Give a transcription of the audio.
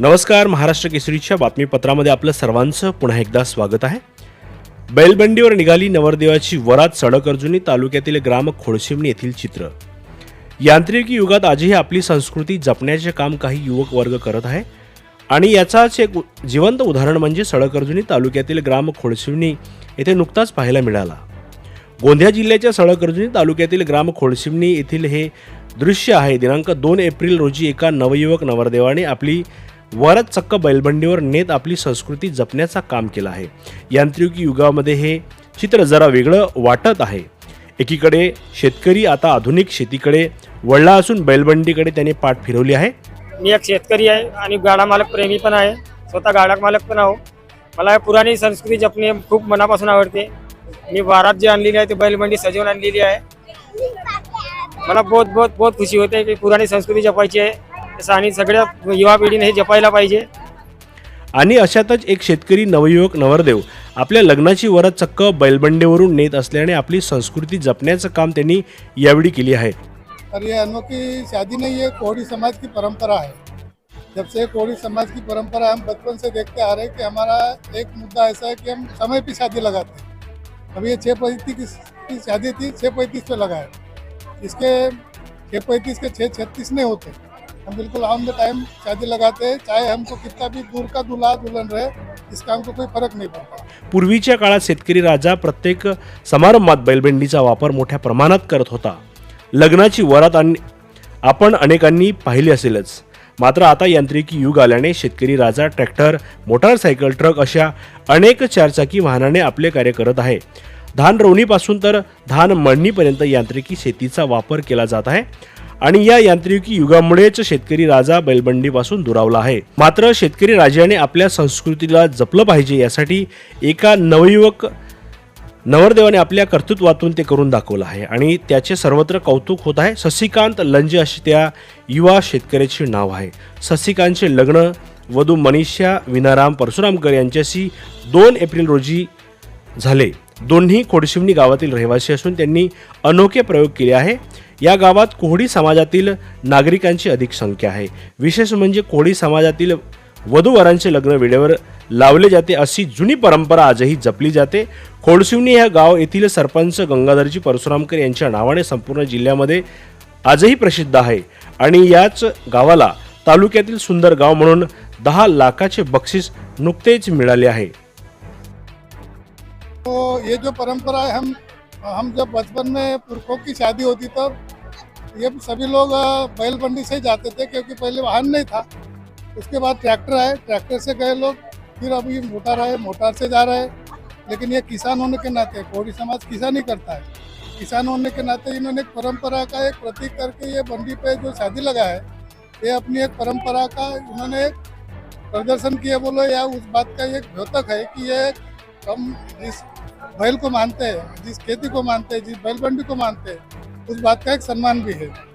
नमस्कार महाराष्ट्र केसरीच्या बातमीपत्रामध्ये आपलं सर्वांचं पुन्हा एकदा स्वागत आहे. बैलबंडीवर निघाली नवरदेवाची वरात सडक अर्जुनी तालुक्यातील ग्राम खोडशिमणी येथील चित्र. यांत्रिकी युगात आजही आपली संस्कृती जपण्याचे काम काही युवक वर्ग करत आहे. आणि याचाच एक जिवंत उदाहरण म्हणजे सडक अर्जुनी तालुक्यातील ग्राम खोडशिवणी येथे नुकताच पाहायला मिळाला. गोंदिया जिल्ह्याच्या सळकर्जुनी तालुक्यातील ग्राम खोडशिवणी येथील हे दृश्य आहे. दिनांक दोन एप्रिल रोजी एका नवयुवक नवरदेवाने आपली वरच चक्क बैलबंडीवर नेत आपली संस्कृती जपण्याचा काम केलं आहे. यांत्रिकी युगामध्ये हे चित्र जरा वेगळं वाटत आहे. एकीकडे शेतकरी आता आधुनिक शेतीकडे वळला असून बैलबंडीकडे त्याने पाठ फिरवली आहे. मी एक शेतकरी आहे आणि गाडा मालक प्रेमी पण आहे. स्वतः गाडा मालक पण आहो. मला पुराणी संस्कृती जपणे खूप मनापासून आवडते. मी वारात जी आणलेली आहे ती बैलबंडी सजवून आणलेली आहे. मला बहुत बहुत बहुत खुशी होते की पुराणी संस्कृती जपायची आहे. तसं आणि सगळ्या युवा पिढीने हे जपायला पाहिजे. आणि अशातच एक शेतकरी नवयुवक नवरदेव. आपल्या लग्नाची वरात चक्क बैलबंडीवरून नेत असल्याने आपली संस्कृती जपण्याचं काम त्यांनी यावेळी केली आहे. और ये अनोखी शादी नहीं है कोहड़ी समाज की परंपरा है जब से कोहड़ी समाज की परंपरा हम बचपन से देखते आ रहे हैं कि हमारा एक मुद्दा ऐसा है कि हम समय पे शादी लगाते हैं। अभी ये छः पैंतीस की, की शादी थी छः पैंतीस पे लगाए इसके छः पैंतीस के छः छत्तीस नहीं होते हम बिल्कुल ऑन द टाइम शादी लगाते हैं चाहे हमको कितना भी दूर का दुल्हा दुल्हन रहे इसका हमको कोई फरक नहीं पड़ता। पूर्वीच्या काळात शेतकरी राजा प्रत्येक समारंभात बैलबंडीचा वापर मोठ्या प्रमाणात करत होता. लग्नाची वरात आणि आपण अनेकांनी पाहिली असेलच. मात्र आता यांत्रिकी युग आल्याने शेतकरी राजा ट्रॅक्टर मोटारसायकल ट्रक अशा अनेक चारचाकी वाहनाने आपले कार्य करत आहे. धान रोवणीपासून तर धान मळणीपर्यंत यांत्रिकी शेतीचा वापर केला जात आहे. आणि या यांत्रिकी युगामुळेच शेतकरी राजा बैलबंडीपासून दुरावला आहे. मात्र शेतकरी राजाने आपल्या संस्कृतीला जपलं पाहिजे यासाठी एका नवयुवक नवरदेवाने आपल्या कर्तृत्वातून ते करून दाखवलं आहे. आणि त्याचे सर्वत्र कौतुक होत आहे. शशिकांत लंजे अशी त्या युवा शेतकऱ्याचे नाव आहे. शशिकांतचे लग्न वधू मनीषा विनाराम परशुरामकर यांच्याशी दोन एप्रिल रोजी झाले. दोन्ही खोडशिवणी गावातील रहिवासी असून त्यांनी अनोखे प्रयोग केले आहे. या गावात कोहडी समाजातील नागरिकांची अधिक संख्या आहे. विशेष म्हणजे कोहडी समाजातील वधूवरांचे लग्न वेळेवर लावले जाते अशी जुनी परंपरा आजही जपली जाते. खोडशिवणी ह्या गाव येथील सरपंच गंगाधरजी परशुरामकर यांच्या नावाने संपूर्ण जिल्ह्यामध्ये आजही प्रसिद्ध आहे. आणि याच गावाला तालुक्यातील सुंदर गाव म्हणून दहा लाखाचे बक्षीस नुकतेच मिळाले आहे. तो ये जो परंपरा है, हम हम जब बचपन में पुरखों की शादी होती तब ये सभी लोग बैलबंडी से जाते थे क्योंकि पहले वाहन नहीं था। उसके बाद ट्रैक्टर आए, ट्रैक्टर से गए लोग, फिर अभी मोटर आए, मोटर से जा रहे हैं। लेकिन ये किसान होने के नाते कोड़ी समाज किसान ही करता है। किसान होने के नाते इन्होंने एक परंपरा का एक प्रतीक करके ये बंडी पे जो शादी लगा है, ये अपनी एक परंपरा का इन्होंने प्रदर्शन किया। बोलो, या उस बात का एक द्योतक है कि ये हम जिस बैल को मानते हैं जिस खेती को मानते हैं जिस बैलबंडी को मानते हैं उस बात का एक सम्मान भी है।